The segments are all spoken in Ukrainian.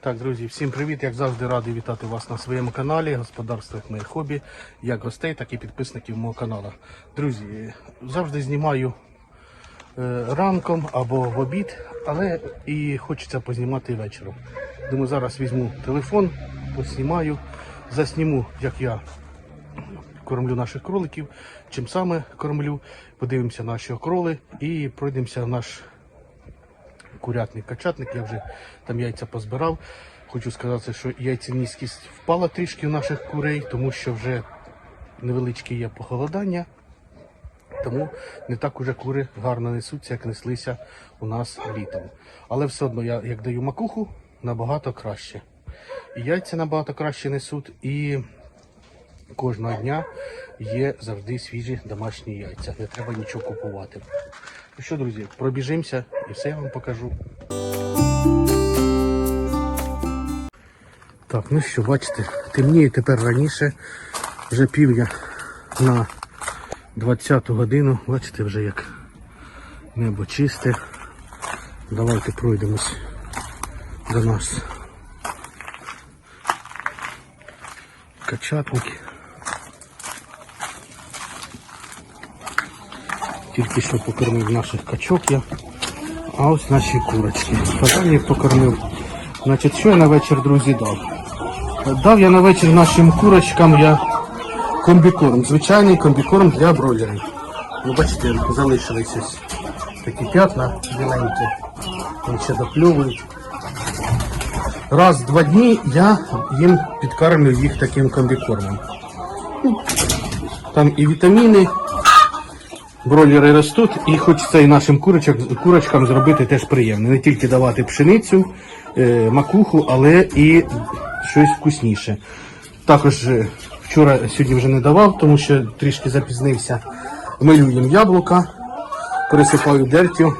Так, друзі, всім привіт! Як завжди радий вітати вас на своєму каналі Господарство моє хобі, як гостей, так і підписників мого каналу. Друзі, завжди знімаю е, ранком або в обід, але і хочеться познімати вечором. Думаю, зараз візьму телефон, поснімаю, засніму, як я кормлю наших кроликів, чим саме кормлю, подивимося наші окроли і пройдемося в наш курятник, качатник, я вже там яйця позбирав. Хочу сказати, що яйцяністість впала трішки у наших курей, тому що вже невеличке є похолодання. Тому не так уже кури гарно несуться, як неслися у нас літом. Але все одно я як даю макуху, набагато краще. І яйця набагато краще несуть, і кожного дня є завжди свіжі домашні яйця. Не треба нічого купувати. Ну що, друзі, пробіжимося і все я вам покажу. Так, ну що, бачите, темніє тепер раніше, вже півдня на 20 годину. Бачите, вже як небо чисте. Давайте пройдемось до нас. Качатники. Тільки що покормив наших качок я. А ось наші курочки. Фазанів покормив. Значить, що я на вечір, друзі, дав? Дав я на вечір нашим курочкам я комбікорм. Звичайний комбікорм для бройлерів. Ви бачите, залишились ось такі п'ятна біленькі. Вони ще доплювують. Раз в два дні я їм підкармлю їх таким комбікормом. Ну, Там і вітаміни, бройлери ростуть, і хочеться і нашим курочкам зробити теж приємно. Не тільки давати пшеницю, е, макуху, але і щось вкусніше. Також е, вчора сьогодні вже не давав, тому що трішки запізнився. Милю їм яблука, пересипаю дертю.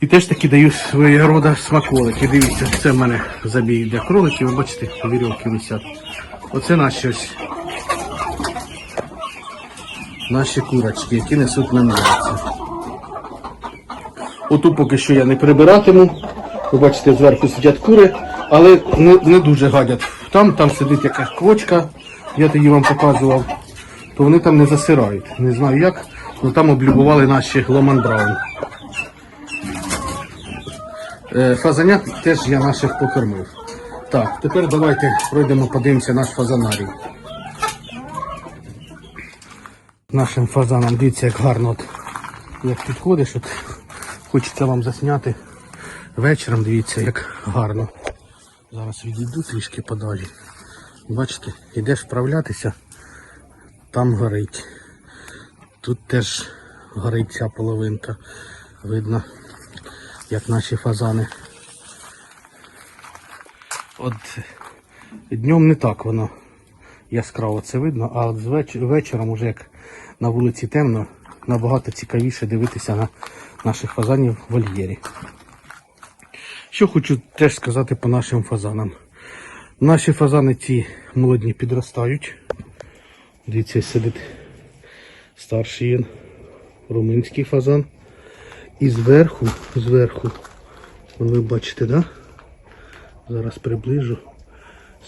І теж таки даю своєї рода смаколики. Дивіться, це в мене забій для кроликів, ви бачите, вірьовки висять. Оце наші ось наші курочки, які несуть нам яйця. Оту поки що я не прибиратиму. Ви бачите, зверху сидять кури, але не, не дуже гадять. Там, там сидить якась квочка, я тоді вам показував, то вони там не засирають. Не знаю як, але там облюбували наші ломандраун. Е, Фазанят теж я наших покормив. Так, тепер давайте пройдемо, подивимося наш фазанарій. Нашим фазанам дивіться, як гарно от, як підходиш. От, хочеться вам засняти вечором, дивіться, як гарно. Зараз відійду трішки подалі. Бачите, йдеш вправлятися, там горить. Тут теж горить ця половинка. Видно, як наші фазани. От днем не так воно яскраво це видно, а от вечором, уже як на вулиці темно, набагато цікавіше дивитися на наших фазанів в вольєрі. Що хочу теж сказати по нашим фазанам. Наші фазани ці молодні підростають. Дивіться, сидить старший румунський фазан. І зверху, зверху, ви бачите, да? Зараз приближу.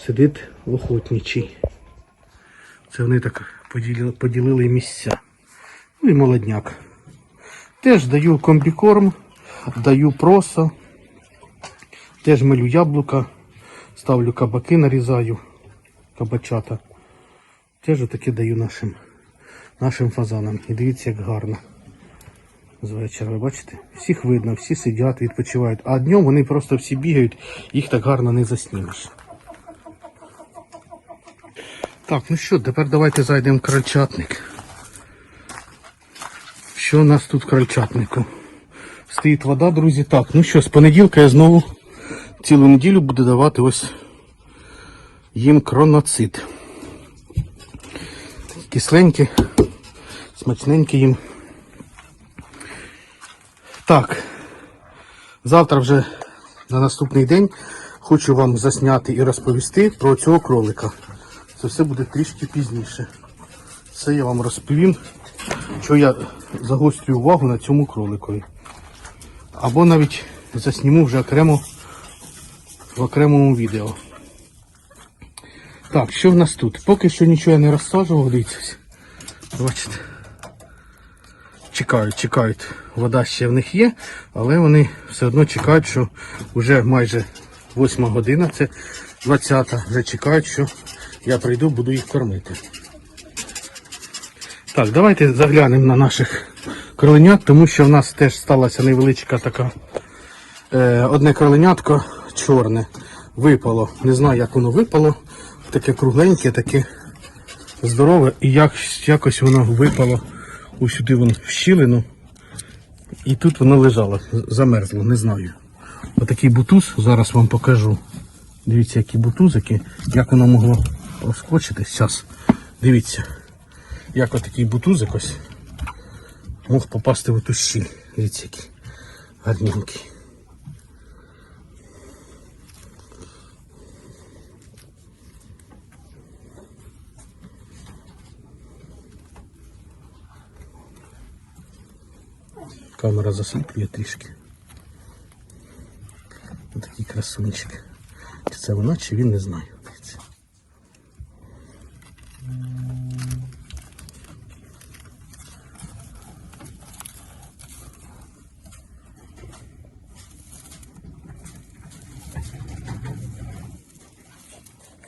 Сидить охотничий. Це вони так поділили, поділили місця. Ну і молодняк. Теж даю комбікорм, даю просо, теж милю яблука, ставлю кабаки, нарізаю, кабачата. Теж отаке даю нашим, нашим фазанам. І дивіться, як гарно. З вечора, ви бачите? Всіх видно, всі сидять, відпочивають. А днем вони просто всі бігають, їх так гарно не заснімеш. Так, ну що, тепер давайте зайдемо в крольчатник. Що у нас тут в крольчатнику? Стоїть вода, друзі. Так, ну що, з понеділка я знову цілу неділю буду давати ось їм кроноцит. Кисленькі, смачненькі їм. Так, завтра вже на наступний день хочу вам засняти і розповісти про цього кролика. Це все буде трішки пізніше. Це я вам розповім, що я загострюю увагу на цьому кроликові. Або навіть засніму вже окремо в окремому відео. Так, що в нас тут? Поки що нічого я не розсаджував, дивіться. Бачите. Чекають, чекають. Вода ще в них є, але вони все одно чекають, що вже майже 8 година, це 20-та, вже чекають, що я прийду, буду їх кормити. Так, давайте заглянемо на наших кроленят, тому що в нас теж сталася невеличка така е, одне кроленятко чорне випало. Не знаю, як воно випало. Таке кругленьке, таке здорове. І як, якось воно випало ось сюди воно в щілину. І тут воно лежало, замерзло, не знаю. Отакий бутуз, зараз вам покажу. Дивіться, які бутузики, як воно могло розкочитись. Зараз. Дивіться, як отакий бутузик ось мог попасти в ту щіль. Дивіться, який гарненький. Камера засліплює трішки. Ось такий красунчик. Чи це вона, чи він не знаю. Дивіться.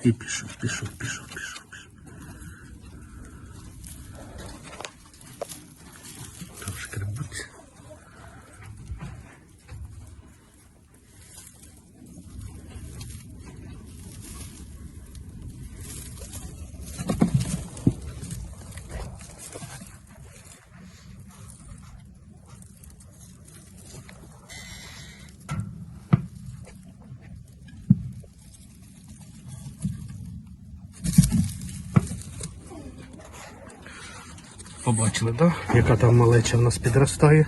І пішов, пішов, пішов. Побачили? Да? Яка там малеча в нас підростає.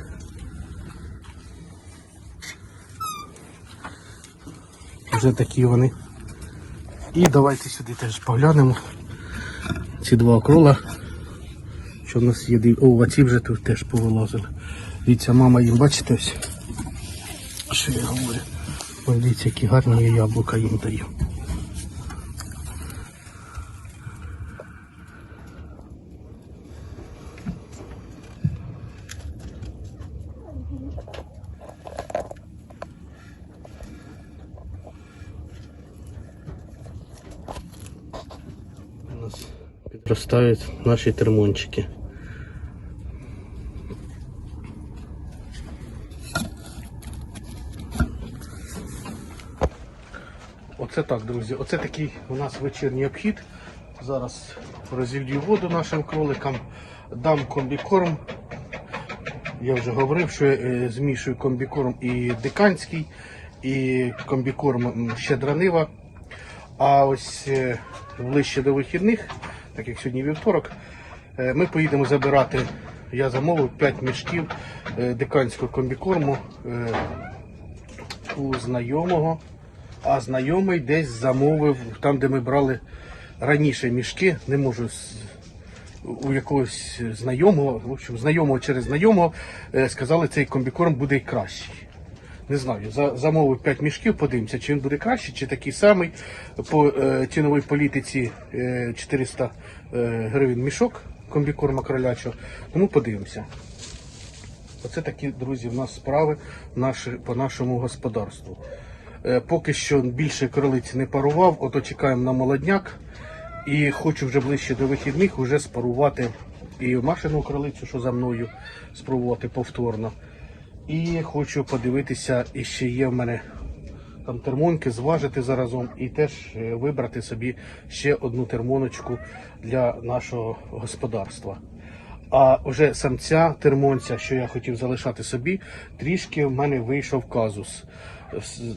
Вже такі вони. І давайте сюди теж поглянемо. Ці два окрола. Що в нас є? О, ці вже тут теж повилазили. Дивіться, мама їм, бачите ось. Що я говорю? Ось дивіться, які гарні яблука їм даю. У нас підростають наші термончики. Оце так, друзі. Оце такий у нас вечірній обхід. Зараз розілью воду нашим кроликам, дам комбікорм. Я вже говорив, що е, змішую комбікорм і диканський, і комбікорм щедранива. А ось е, ближче до вихідних, так як сьогодні вівторок, е, ми поїдемо забирати. Я замовив 5 мішків е, диканського комбікорму е, у знайомого. А знайомий десь замовив там, де ми брали раніше мішки. Не можу у якогось знайомого, в общем, знайомого через знайомого, сказали, цей комбікорм буде й кращий. Не знаю, за, замовив 5 мішків, подивимося, чи він буде кращий, чи такий самий. По е, ціновій політиці е, 400 е, гривень мішок комбікорма кролячого. Тому подивимося. Оце такі, друзі, в нас справи наші, по нашому господарству. Е, поки що більше кролиць не парував, ото чекаємо на молодняк. І хочу вже ближче до вихідних вже спарувати і машину кролицю, що за мною, спробувати повторно. І хочу подивитися, і ще є в мене там термонки, зважити заразом і теж е, вибрати собі ще одну термоночку для нашого господарства. А вже самця термонця, що я хотів залишати собі, трішки в мене вийшов казус.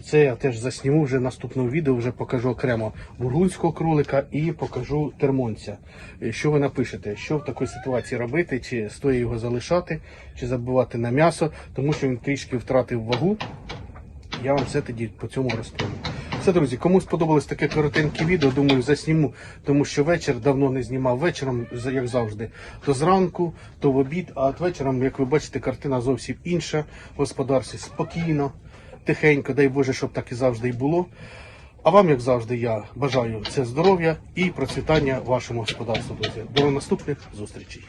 Це я теж засніму вже наступного відео, вже покажу окремо бургунського кролика і покажу термонця. Е, Що ви напишете, що в такій ситуації робити, чи стоїть його залишати, чи забивати на м'ясо, тому що він трішки втратив вагу. Я вам все тоді по цьому розповім. Все, друзі, кому сподобалось таке коротеньке відео, думаю, засніму, тому що вечір давно не знімав. Вечором, як завжди, то зранку, то в обід, а от вечором, як ви бачите, картина зовсім інша. В господарстві спокійно, тихенько, дай Боже, щоб так і завжди і було. А вам, як завжди, я бажаю це здоров'я і процвітання вашому господарству, друзі. До наступних зустрічей.